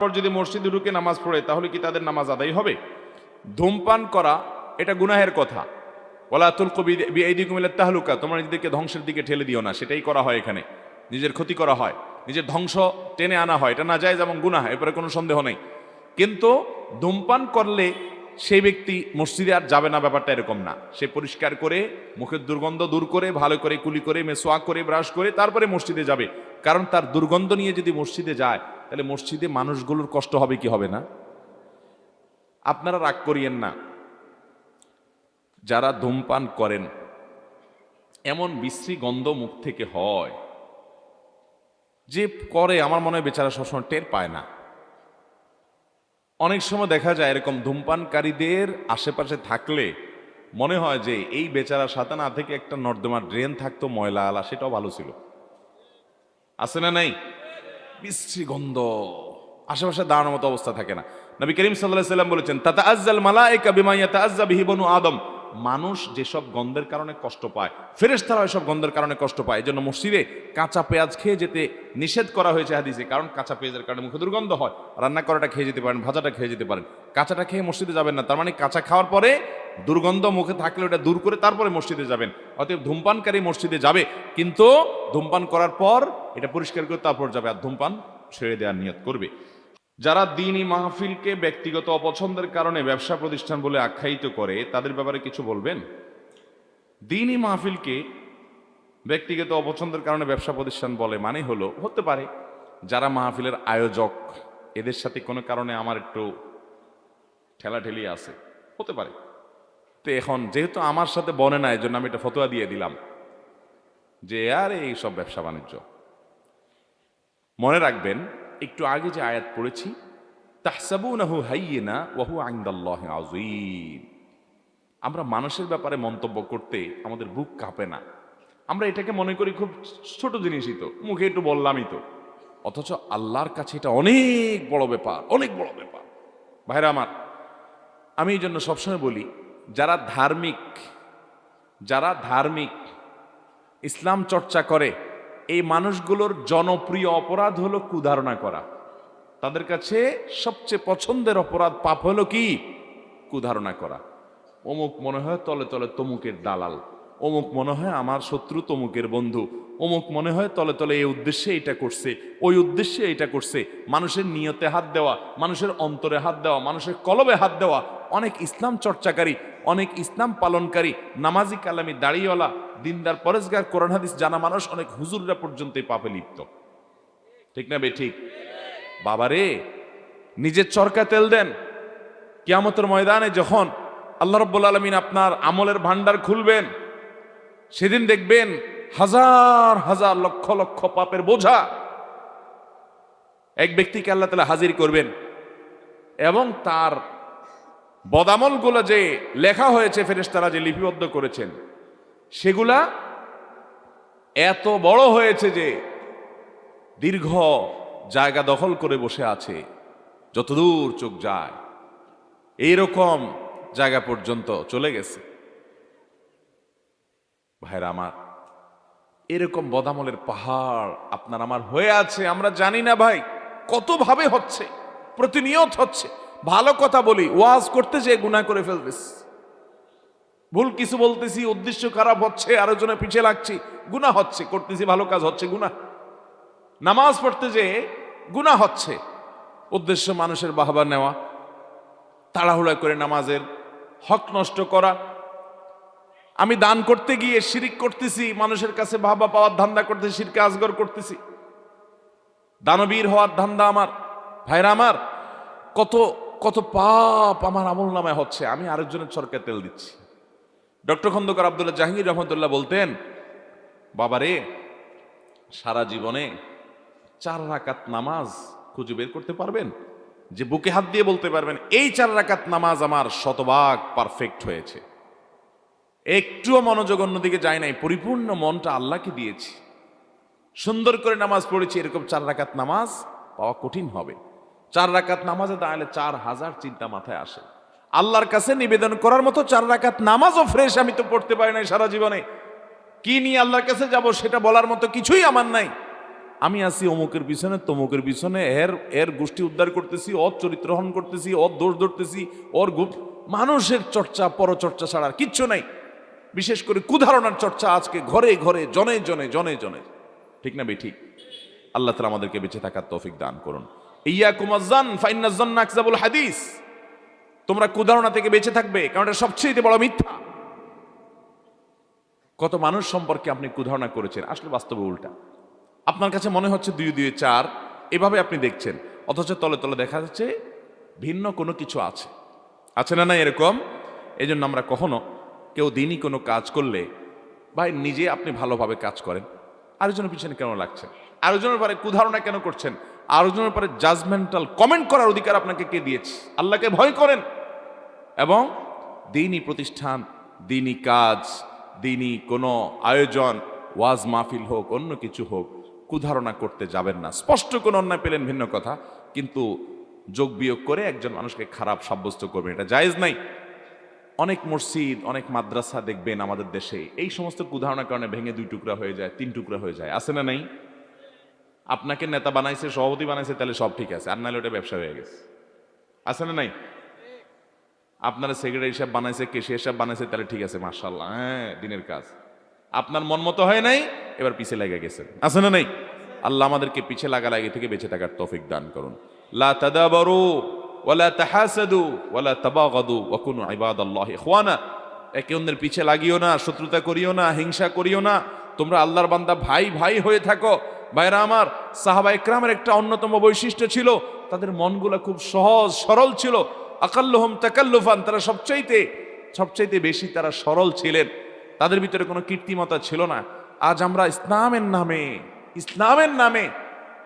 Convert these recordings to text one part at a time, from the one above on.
পর যদি মসজিদে ঢুকে নামাজ পড়ে, তাহলে কি তাদের নামাজ আদায় হবে? ধূমপান করা, এটা গুনাহের কথা। ওলা তুল কবি বিআইদি কুমিল্লা তাহলুকা, তোমরা নিজেদেরকে ধ্বংসের দিকে ঠেলে দিও না, সেটাই করা হয় এখানে। নিজের ক্ষতি করা হয়, নিজের ধ্বংস টেনে আনা হয়, এটা না যায় যেমন গুনাহ, এরপরে কোনো সন্দেহ নেই। কিন্তু ধূমপান করলে সেই ব্যক্তি মসজিদে আর যাবে না, ব্যাপারটা এরকম না। সে পরিষ্কার করে, মুখের দুর্গন্ধ দূর করে, ভালো করে কুলি করে, মেসোয়া করে, ব্রাশ করে, তারপরে মসজিদে যাবে। কারণ তার দুর্গন্ধ নিয়ে যদি মসজিদে যায় তাহলে মসজিদে মানুষগুলোর কষ্ট হবে কি হবে না? আপনারা রাগ করিয়েন না। যারা ধূমপান করেন, এমন বিশ্রী গন্ধ মুখ থেকে হয়, যে করে আমার মনে হয় বেচারা সবসময় টের পায় না। অনেক সময় দেখা যায় এরকম ধূমপানকারীদের আশেপাশে থাকলে মনে হয় যে এই বেচারা সাথে না থেকে একটা নর্দমার ড্রেন থাকতো ময়লা আলা, সেটাও ভালো ছিল। আছে না নাই? বিশ্রী গন্ধ আশেপাশে দাঁড়ানোর মতো অবস্থা থাকে না। নবী করিম সাল্লাহ সাল্লাম বলেছেন তাতা আজ্জাল মালাইকা বিমাইয়া তা তাজ্জা বিহিবনু আদম। মানুষ যেসব গন্ধের কারণে কষ্ট পায় ফেরেশতারা এসব গন্ধের কারণে কষ্ট পায়। এই জন্য মসজিদে কাঁচা পেঁয়াজ খেয়ে যেতে নিষেধ করা হয়েছে হাদিসে, কারণ কাঁচা পেঁয়াজের কারণে মুখে দুর্গন্ধ হয়। রান্না করাটা খেয়ে যেতে পারেন, ভাজাটা খেয়ে যেতে পারেন। কাঁচাটা খেয়ে মসজিদে যাবেন না, তার মানে কাঁচা খাওয়ার পরে দুর্গন্ধ মুখে থাকলে ওটা দূর করে তারপরে মসজিদে যাবেন। অতএব ধূমপানকারী মসজিদে যাবে, কিন্তু ধূমপান করার পর এটা পরিষ্কার করে তারপর যাবে আর ধূমপান ছেড়ে দেওয়ার নিয়ত করবে। যারা দিনই মাহফিলকে ব্যক্তিগত অপছন্দের কারণে ব্যবসা প্রতিষ্ঠান বলে আখ্যায়িত করে, তাদের ব্যাপারে কিছু বলবেন? দিনই মাহফিলকে ব্যক্তিগত অপছন্দের কারণে ব্যবসা প্রতিষ্ঠান বলে মানে হলো, হতে পারে যারা মাহফিলের আয়োজক, এদের সাথে কোনো কারণে আমার একটু ঠেলাঠেলি আছে, হতে পারে। তো এখন যেহেতু আমার সাথে বনে না এই জন্য আমি এটা ফতোয়া দিয়ে দিলাম যে, আর, এই সব ব্যবসা বাণিজ্য। মনে রাখবেন, একটু আগে যে আয়াত পড়েছি, তাহসাবুনাহু হাইয়িনা ওয়াহু আইন্দাল্লাহি আমরা মানুষের ব্যাপারে মন্তব্য করতে আমাদের বুক কাঁপে না। আমরা এটাকে মনে করি খুব ছোট জিনিসই তো, মুখে একটু বললামই তো। অথচ আল্লাহর কাছে এটা অনেক বড় ব্যাপার, অনেক বড় ব্যাপার। ভাইরা আমার, আমি এই জন্য সবসময় বলি যারা ধার্মিক যারা ধার্মিক, ইসলাম চর্চা করে, এই মানুষগুলোর জনপ্রিয় অপরাধ হলো কুধারণা করা। তাদের কাছে সবচেয়ে পছন্দের অপরাধ পাপ হলো কি? কুধারণা করা। অমুক মনে হয় তলে তলে তমুকের দালাল, অমুক মনে হয় আমার শত্রু তমুকের বন্ধু, অমুক মনে হয় তলে তলে এই উদ্দেশ্যে এটা করছে, ওই উদ্দেশ্যে এটা করছে। মানুষের নিয়তে হাত দেওয়া, মানুষের অন্তরে হাত দেওয়া, মানুষের কলবে হাত দেওয়া, অনেক ইসলাম চর্চাকারী অনেক ইসলাম পালনকারী, নামাজি কালামি দাড়িওয়ালা, দিনদার, পরেশগার, কোরআন হাদিস জানা মানুষ, অনেক হুজুররা পর্যন্ত পাপে লিপ্ত। ঠিক না বে ঠিক? বাবারে, নিজের চরকা তেল দেন। কিয়ামতের ময়দানে যখন আল্লাহ রব্বুল আলমিন আপনার আমলের ভান্ডার খুলবেন, সেদিন দেখবেন হাজার হাজার লক্ষ লক্ষ পাপের বোঝা। এক ব্যক্তিকে আল্লাহ তালা হাজির করবেন এবং তার বদামলগুলো যে লেখা হয়েছে ফেরেশতারা যে লিপিবদ্ধ করেছেন, সেগুলা এত বড় হয়েছে যে দীর্ঘ জায়গা দখল করে বসে আছে, যতদূর চোখ যায়। এইরকম জায়গা পর্যন্ত চলে গেছে। ভাইরা আমার, এরকম বদামলের পাহাড় আপনার আমার হয়ে আছে, আমরা জানি না ভাই, কতভাবে হচ্ছে, প্রতিনিয়ত হচ্ছে। ভালো কথা বলি, ওয়াজ করতে যে গুণা করে ফেলতেছি ভুল কিছু বলতেছি, উদ্দেশ্য খারাপ হচ্ছে আরও জনে পিছিয়ে লাগছি গুণা হচ্ছে, করতেছি ভালো কাজ হচ্ছে গুণা নামাজ পড়তে যে গুণা হচ্ছে, উদ্দেশ্য মানুষের বাহবা নেওয়া, তাড়াহুড়া করে নামাজের হক নষ্ট করা। আমি দান করতে গিয়ে শিরিক করতেছি, মানুষের কাছে বাহবা পাওয়ার ধান্দা করতেছি শিরকে আজগর করতেছি। দানবীর হওয়ার ধান্দা আমার, ভাইরা আমার, কত কত পাপ আমার আমল নামায় হচ্ছে, আমি আরেকজনের চরকে তেল দিচ্ছি। ডক্টর খন্দকার আবদুল্লাহ জাহাঙ্গীর রহমতুল্লাহ বলতেন, বাবারে, সারা জীবনে চার রাকাত নামাজ খুঁজে বের করতে পারবেন? যে বুকে হাত দিয়ে বলতে পারবেন, এই চার রাকাত নামাজ আমার শতভাগ পারফেক্ট হয়েছে। একটুও মনোযোগ অন্যদিকে যায় নাই, পরিপূর্ণ মনটা আল্লাহকে দিয়েছি। সুন্দর করে নামাজ পড়েছি, এরকম চার রাকাত নামাজ পাওয়া কঠিন হবে। চার রাকাত নামাজে দাঁড়ালে চার হাজার চিন্তা মাথায় আসে। আল্লাহর কাছে নিবেদন করার মতো চার রাকাত নামাজও ফ্রেশ আমি তো পড়তে পারি নাই সারা জীবনে। কি নিয়ে আল্লাহর কাছে যাব সেটা বলার মতো কিছুই আমার নাই। আমি আছি অমুকের পিছনে, তমুকের পিছনে, এর এর গোষ্ঠী উদ্ধার করতেছি, ওর চরিত্রহন করতেছি, ওর দোষ ধরতেছি, ওর গুপ মানুষের চর্চা, পরচর্চা ছাড়া কিচ্ছু নাই। বিশেষ করে কুধারণার চর্চা আজকে ঘরে ঘরে, জনে জনে জনে জনে। ঠিক না বে ঠিক? আল্লাহ তালা আমাদেরকে বেঁচে থাকার তৌফিক দান করুন। ইয়া কুমাজান ফাইনাজান আকজাবুল হাদিস। তোমরা কুধারণা থেকে বেঁচে থাকবে, কারণ এটা সবচেয়ে বড় মিথ্যা। কত মানুষ সম্পর্কে আপনি কুধারণা করেছেন, আসলে বাস্তবে উল্টা। আপনার কাছে মনে হচ্ছে দুই দুই, চার, এভাবে আপনি দেখছেন, অথচ তলে তলে দেখা যাচ্ছে ভিন্ন কোনো কিছু আছে। আছে না না এরকম? এই জন্য আমরা কখনো কেউ দিনই কোনো কাজ করলে, ভাই নিজে আপনি ভালোভাবে কাজ করেন। আরেকজনের পিছনে কেন লাগছেন আরেকজনের পরে কুধারণা কেন করছেন? আরেকজনের পরে জাজমেন্টাল কমেন্ট করার অধিকার আপনাকে কে দিয়েছে? আল্লাহকে ভয় করেন। এবং দিনই প্রতিষ্ঠান, দিনই কাজ, দিনই কোনো আয়োজন, ওয়াজ মাহফিল হোক, অন্য কিছু হোক, কুধারণা করতে যাবেন না। স্পষ্ট কোনো অন্যায় পেলেন, ভিন্ন কথা। কিন্তু যোগ বিয়োগ করে একজন মানুষকে খারাপ সাব্যস্ত করবেন, এটা জায়েজ নাই। অনেক মসজিদ, অনেক মাদ্রাসা দেখবেন আমাদের দেশে, এই সমস্ত কুধারণার কারণে ভেঙে দুই টুকরা হয়ে যায়, তিন টুকরা হয়ে যায়। আছে না নাই? আপনাকে নেতা বানাইছে, সভাপতি বানাইছে, তাহলে সব ঠিক আছে। আর নাহলে ওটা ব্যবসা হয়ে গেছে। আছে না নাই? আপনার সেক্রেটারি সাহেব বানাইছে কেশিয়ার সাহেব বানাইছে, তাহলে ঠিক আছে মার্শাল্লাহ হ্যাঁ দিনের কাজ। আপনার মন মতো হয় নাই, এবার পিছে লেগে গেছেন। আছে না নাই? আল্লাহ আমাদেরকে পিছে লাগা লাগে থেকে বেঁচে থাকার তৌফিক দান করুন। লা একে পিছে লাগিও না, শত্রুতা করিও না, হিংসা করিও না। তোমরা আল্লাহর বান্দা ভাই ভাই হয়ে থাকো। ভাইরা আমার, সাহাবা ইকরামের একটা অন্যতম বৈশিষ্ট্য ছিল, তাদের মনগুলো খুব সহজ, সরল ছিল। আকাল্লুহম তাকাল্লুফান, তারা সবচাইতে সবচাইতে বেশি তারা সরল ছিলেন। তাদের ভিতরে কোনো কীর্তিমতা ছিল না। আজ আমরা ইসলামের নামে ইসলামের নামে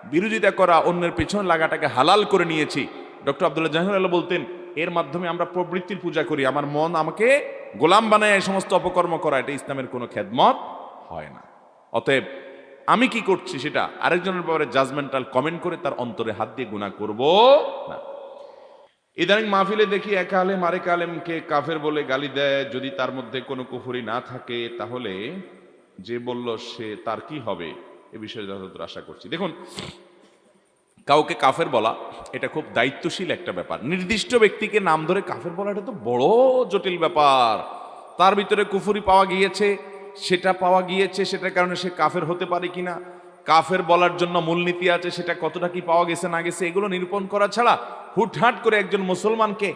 বিরোধিতা করা, অন্যের পেছনে লাগাটাকে হালাল করে নিয়েছি। ডক্টর আব্দুল্লাহ জাহানুল্লাহ বলতেন, এর মাধ্যমে আমরা প্রবৃত্তির পূজা করি। আমার মন আমাকে গোলাম বানায়, এই সমস্ত অপকর্ম করা। এটা ইসলামের কোনো খেদমত হয় না। অতএব আমি কি করছি সেটা? আরেকজনের ব্যাপারে জাজমেন্টাল কমেন্ট করে তার অন্তরে হাত দিয়ে গুণা করব না। ইদানিং মাহফিলে দেখি এক আলেম আরেক আলেমকে কাফের বলে গালি দেয়। যদি তার মধ্যে কোনো কুফুরি না থাকে, তাহলে যে বলল সে তার কি হবে? এ বিষয়ে যথাযথ আশা করছি। দেখুন, কাউকে কাফের বলা, এটা খুব দায়িত্বশীল একটা ব্যাপার। নির্দিষ্ট ব্যক্তিকে নাম ধরে কাফের বলা এটা তো বড় জটিল ব্যাপার। তার ভিতরে কুফুরি পাওয়া গিয়েছে। সেটা পাওয়া গিয়েছে, সেটার কারণে সে কাফের হতে পারে কিনা, কাফের বলার জন্য মূলনীতি আছে, সেটা কতটা কি পাওয়া গেছে, না গেছে, এগুলো নিরূপণ করা ছাড়া হুটহাট করে একজন মুসলমানকে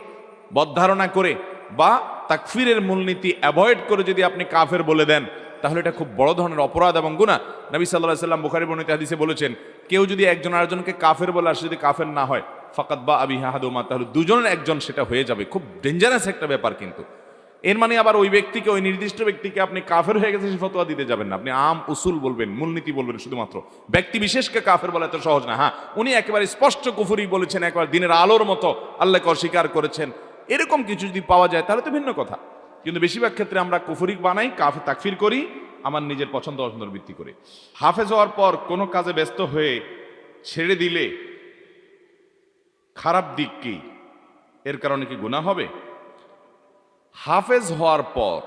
বদধারণা করে বা তাকফিরের মূলনীতি অ্যাভয়েড করে যদি আপনি কাফের বলে দেন, তাহলে এটা খুব বড় ধরনের অপরাধ এবং গুণা নবী সাল্লাহ সাল্লাম বুখারি বর্ণিত হাদিসে বলেছেন, কেউ যদি একজন আরেকজনকে কাফের বলে আসে যদি কাফের না হয় ফাকাত বা আবি হাহাদুমা তাহলে দুজনের, একজন সেটা হয়ে যাবে। খুব ডেঞ্জারাস একটা ব্যাপার কিন্তু। এর মানে আবার ওই ব্যক্তিকে, ওই নির্দিষ্ট ব্যক্তিকে আপনি কাফের হয়ে গেছে সে ফতোয়া দিতে যাবেন না। আপনি আম, উসুল বলবেন, মূলনীতি বলবেন শুধুমাত্র। ব্যক্তি বিশেষকে কাফের বলা এত সহজ না। হ্যাঁ উনি একেবারে স্পষ্ট কুফুরি বলেছেন, একবার দিনের আলোর মতো আল্লাহকে অস্বীকার করেছেন। এরকম কিছু যদি পাওয়া যায়, তাহলে তো ভিন্ন কথা। কিন্তু বেশিরভাগ ক্ষেত্রে আমরা কুফুরিক বানাই কাফে তাকফির করি, আমার নিজের পছন্দ অপছন্দের ভিত্তি করে। হাফেজ হওয়ার পর কোনো কাজে ব্যস্ত হয়ে ছেড়ে দিলে খারাপ দিক কি? এর কারণে কি গুণা হবে? হাফেজ হওয়ার পর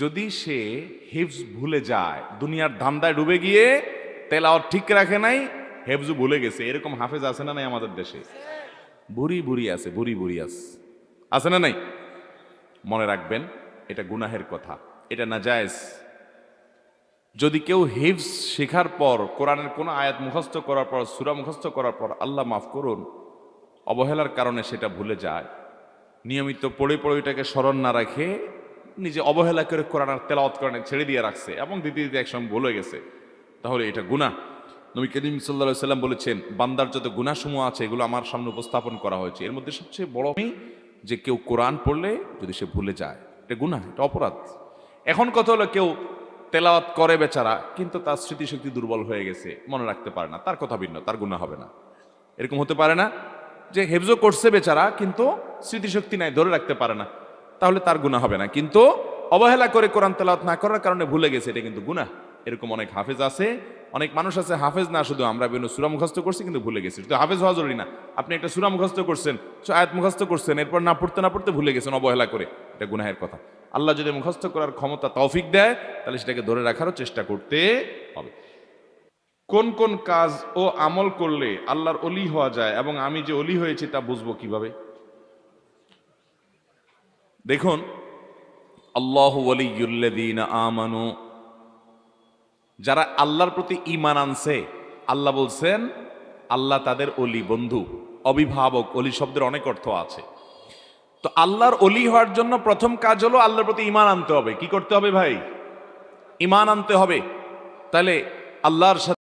যদি সে হিফজ ভুলে যায়, দুনিয়ার ধান্দায় ডুবে গিয়ে তেলাওয়াত ঠিক রাখে নাই, হেফজু ভুলে গেছে। এরকম হাফেজ আছে না নাই আমাদের দেশে? বুড়ি বুড়ি আছে, বুড়ি বুড়ি আছে আছে না নাই? মনে রাখবেন, এটা গুনাহের কথা, এটা না জায়েজ যদি কেউ হিফজ শেখার পর, কোরআনের কোনো আয়াত মুখস্থ করার পর, সুরা মুখস্থ করার পর আল্লাহ মাফ করুন, অবহেলার কারণে সেটা ভুলে যায়। নিয়মিত পড়ে পড়ে ওইটাকে স্মরণ না রাখে নিজে অবহেলা করে কোরআন আর তেলাওয়াত কোরআনে ছেড়ে দিয়ে রাখছে এবং দিতে দিতে একসময় ভুলে গেছে। তাহলে এটা গুণা নবী করিম সাল্লা সাল্লাম বলেছেন, বান্দার যত গুণাসমূহ আছে, এগুলো আমার সামনে উপস্থাপন করা হয়েছে। এর মধ্যে সবচেয়ে বড় যে কেউ কোরআন পড়লে যদি সে ভুলে যায়, এটা গুণা এটা অপরাধ। এখন কথা হলো কেউ তেলাওয়াত করে বেচারা, কিন্তু তার স্মৃতিশক্তি দুর্বল হয়ে গেছে, মনে রাখতে পারে না। তার কথা ভিন্ন, তার গুণা হবে না। এরকম হতে পারে না? যে হেফজো করছে বেচারা, কিন্তু স্মৃতিশক্তি নাই, ধরে রাখতে পারে না। তাহলে তার গুণা হবে না। কিন্তু অবহেলা করে কোরআন তেলাওয়াত না করার কারণে ভুলে গেছে, এটা কিন্তু গুণা এরকম অনেক হাফেজ আছে, অনেক মানুষ আছে, হাফেজ না, শুধু আমরা বিভিন্ন সুরা মুখস্থ করছি, কিন্তু ভুলে গেছি। শুধু হাফেজ হওয়া জরুরি না। আপনি একটা সুরা মুখস্থ করছেন আয়াত মুখস্থ করছেন, এরপর না পড়তে না পড়তে ভুলে গেছেন অবহেলা করে, এটা গুনাহের কথা। আল্লাহ যদি মুখস্থ করার ক্ষমতা, তৌফিক দেয়, তাহলে সেটাকে ধরে রাখারও চেষ্টা করতে হবে। কোন কোন কাজ ও আমল করলে আল্লাহর অলি হওয়া যায় এবং আমি যে অলি হয়েছি তা বুঝব কীভাবে? দেখুন, আল্লাহ আমানু, যারা আল্লাহর প্রতি ইমান আনছে, আল্লাহ বলছেন, আল্লাহ তাদের অলি বন্ধু, অভিভাবক অলি শব্দের অনেক অর্থ আছে। তো আল্লাহর অলি হওয়ার জন্য প্রথম কাজ হলো আল্লাহর প্রতি ইমান আনতে হবে। কি করতে হবে ভাই? ইমান আনতে হবে। তাহলে আল্লাহর সাথে